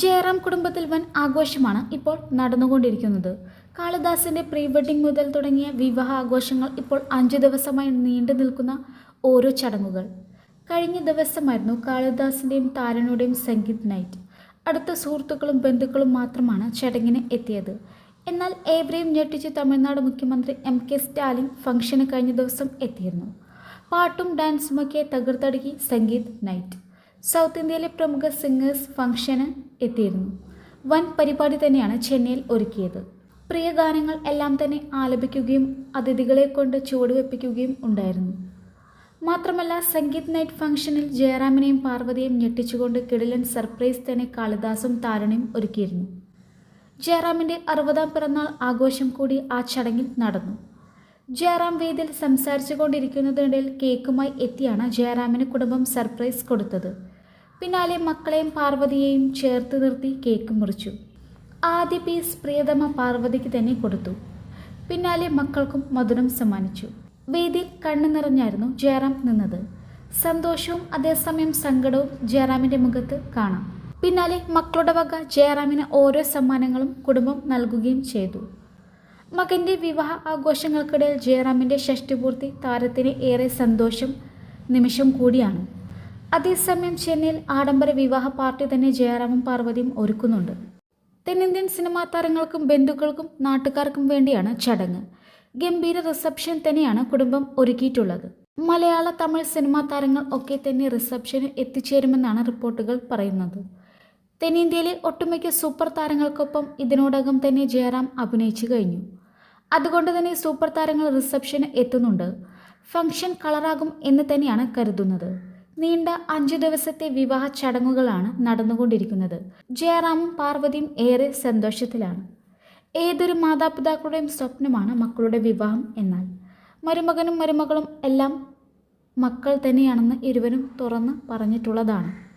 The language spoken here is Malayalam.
ജയറാം കുടുംബത്തിൽ വൻ ആഘോഷമാണ് ഇപ്പോൾ നടന്നുകൊണ്ടിരിക്കുന്നത്. കാളിദാസിന്റെ പ്രീ വെഡിംഗ് മുതൽ തുടങ്ങിയ വിവാഹ ആഘോഷങ്ങൾ ഇപ്പോൾ അഞ്ചു ദിവസമായി നീണ്ടു നിൽക്കുന്ന ഓരോ ചടങ്ങുകൾ. കഴിഞ്ഞ ദിവസമായിരുന്നു കാളിദാസിന്റെയും താരനുടെയും സംഗീത് നൈറ്റ്. അടുത്ത സുഹൃത്തുക്കളും ബന്ധുക്കളും മാത്രമാണ് ചടങ്ങിന് എത്തിയത്. എന്നാൽ ഏവരെയും ഞെട്ടിച്ച് തമിഴ്നാട് മുഖ്യമന്ത്രി എം കെ സ്റ്റാലിൻ ഫംഗ്ഷന് കഴിഞ്ഞ ദിവസം എത്തിയിരുന്നു. പാട്ടും ഡാൻസുമൊക്കെ തകർത്തടുക്കി സംഗീത് നൈറ്റ്. സൗത്ത് ഇന്ത്യയിലെ പ്രമുഖ സിംഗേഴ്സ് ഫംഗ്ഷന് എത്തിയിരുന്നു. വൻ പരിപാടി തന്നെയാണ് ചെന്നൈയിൽ ഒരുക്കിയത്. പ്രിയ ഗാനങ്ങൾ എല്ലാം തന്നെ ആലപിക്കുകയും അതിഥികളെ കൊണ്ട് ചുവടുവെപ്പിക്കുകയും ഉണ്ടായിരുന്നു. മാത്രമല്ല സംഗീത് നൈറ്റ് ഫംഗ്ഷനിൽ ജയറാമിനെയും പാർവതിയെയും ഞെട്ടിച്ചുകൊണ്ട് കിടിലൻ സർപ്രൈസ് തന്നെ കാളിദാസും താരണിയും ഒരുക്കിയിരുന്നു. ജയറാമിന്റെ അറുപതാം പിറന്നാൾ ആഘോഷം കൂടി ആ ചടങ്ങിൽ നടന്നു. ജയറാം വേദിയിൽ സംസാരിച്ചു കൊണ്ടിരിക്കുന്നതിനിടയിൽ കേക്കുമായി എത്തിയാണ് ജയറാമിന് കുടുംബം സർപ്രൈസ് കൊടുത്തത്. പിന്നാലെ മക്കളെയും പാർവതിയെയും ചേർത്ത് നിർത്തി കേക്ക് മുറിച്ചു. ആദ്യ പീസ് പ്രിയതമ പാർവതിക്ക് തന്നെ കൊടുത്തു. പിന്നാലെ മക്കൾക്കും മധുരം സമ്മാനിച്ചു. വേദിയിൽ കണ്ണു നിറഞ്ഞായിരുന്നു ജയറാം നിന്നത്. സന്തോഷവും അതേസമയം സങ്കടവും ജയറാമിന്റെ മുഖത്ത് കാണാം. പിന്നാലെ മക്കളുടെ വക ജയറാമിന് ഓരോ സമ്മാനങ്ങളും കുടുംബം നൽകുകയും ചെയ്തു. മകന്റെ വിവാഹ ആഘോഷങ്ങൾക്കിടയിൽ ജയറാമിന്റെ ഷഷ്ടിപൂർത്തി താരത്തിന് ഏറെ സന്തോഷം നിമിഷം കൂടിയാണ്. അതേസമയം ചെന്നൈയിൽ ആഡംബര വിവാഹ പാർട്ടി തന്നെ ജയറാമും പാർവതിയും ഒരുക്കുന്നുണ്ട്. തെന്നിന്ത്യൻ സിനിമാ താരങ്ങൾക്കും ബന്ധുക്കൾക്കും നാട്ടുകാർക്കും വേണ്ടിയാണ് ചടങ്ങ്. ഗംഭീര റിസപ്ഷൻ തന്നെയാണ് കുടുംബം ഒരുക്കിയിട്ടുള്ളത്. മലയാള തമിഴ് സിനിമാ താരങ്ങൾ ഒക്കെ തന്നെ റിസപ്ഷന് എത്തിച്ചേരുമെന്നാണ് റിപ്പോർട്ടുകൾ പറയുന്നത്. തെന്നിന്ത്യയിലെ ഒട്ടുമിക്ക സൂപ്പർ താരങ്ങൾക്കൊപ്പം ഇതിനോടകം തന്നെ ജയറാം അഭിനയിച്ചു കഴിഞ്ഞു. അതുകൊണ്ട് തന്നെ സൂപ്പർ താരങ്ങൾ റിസപ്ഷന് എത്തുന്നുണ്ട്. ഫംഗ്ഷൻ കളറാകും എന്ന് തന്നെയാണ് കരുതുന്നത്. നീണ്ട അഞ്ചു ദിവസത്തെ വിവാഹ ചടങ്ങുകളാണ് നടന്നുകൊണ്ടിരിക്കുന്നത്. ജയറാമും പാർവതിയും ഏറെ സന്തോഷത്തിലാണ്. ഏതൊരു മാതാപിതാക്കളുടെയും സ്വപ്നമാണ് മക്കളുടെ വിവാഹം എന്നാൽ. മരുമകനും മരുമകളും എല്ലാം മക്കൾ തന്നെയാണെന്ന് ഇരുവരും തുറന്ന് പറഞ്ഞിട്ടുള്ളതാണ്.